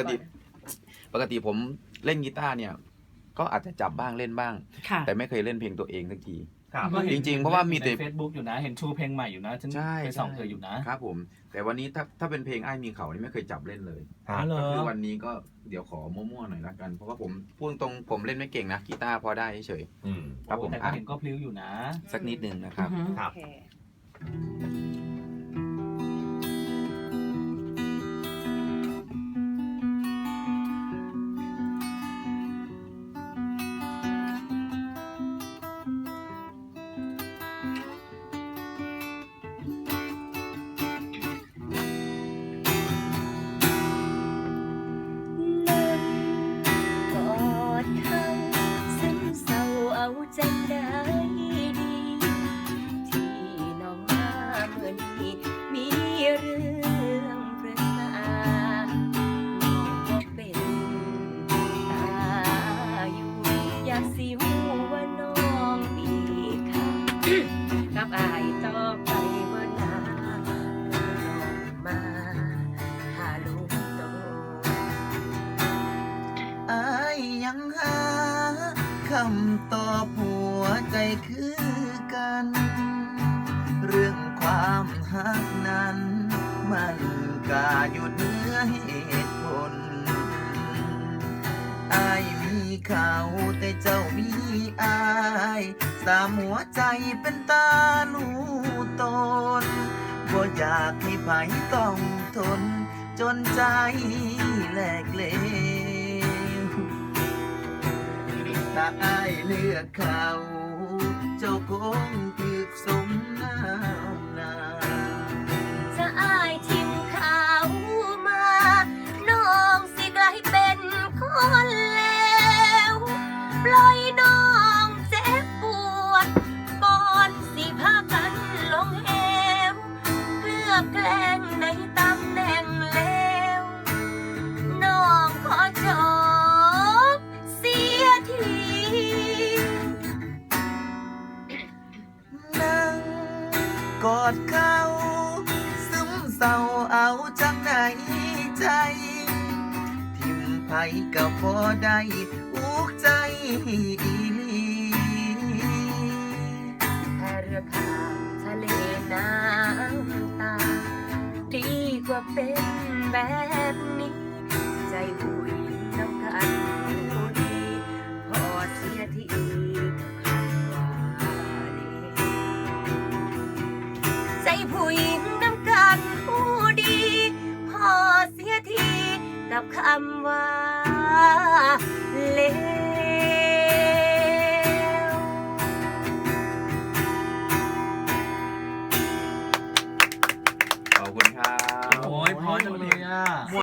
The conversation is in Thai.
กติ ปกติผมเล่นกีตาร์เนี่ย ก็อาจจะจับบ้างเล่นบ้าง ค่ะ แต่ไม่เคยเล่นเพลงตัวเองสักทีครับก็ห็นจริงๆเพราะว่ามีแต่ใน Facebook อยู่นะ เห็นชูเพลงใหม่อยู่นะ ฉันใช่ไปส่องใช่เธออยู่นะ ครับผม แต่วันนี้ถ้าถ้าเป็นเพลงไอ้ายมีเขานี่ไม่เคยจับเล่นเลยครับอ๋อเหรอก็คือวันนี้ก็เดี๋ยวขอมั่วๆหน่อยละกัน เพราะว่าผมพูดตรงๆผมเล่นไม่เก่งนะกีตาร์พอได้เฉยอืมครับผมแต่ก็เห็นก็พลิ้วอยู่นะๆสักนิดนึงนะครับ อือฮึ ครับ โอเจังได้ดี ที่น้องมาเมื่อนี้มีเรื่องปรึกษาน้องบ่เป็นตาอยู่อยากสิหูว่าน้องดีค่ะกับอายต่อไป คำตอบหัวใจคือกัน เรื่องความหักนั้น มันกาอยู่เหนือเหตุผลอายมีเขาแต่เจ้ามีอายสามหัวใจเป็นตาลูตนบ่อยากให้ไผต้องทน จนใจแหลกเลว ตาอายเลือกเขา เจ้าคง ดเขาซึมเศร้าเอาจากไหนใจ ทิมไผกับพอได้อุกใจอีลีแค่เรือข้ามทะเลน้ำตา ดีกว่าเป็นแบบ กับคำว่าเลวขอบคุณครับ โอ้ยเพราะจังเลย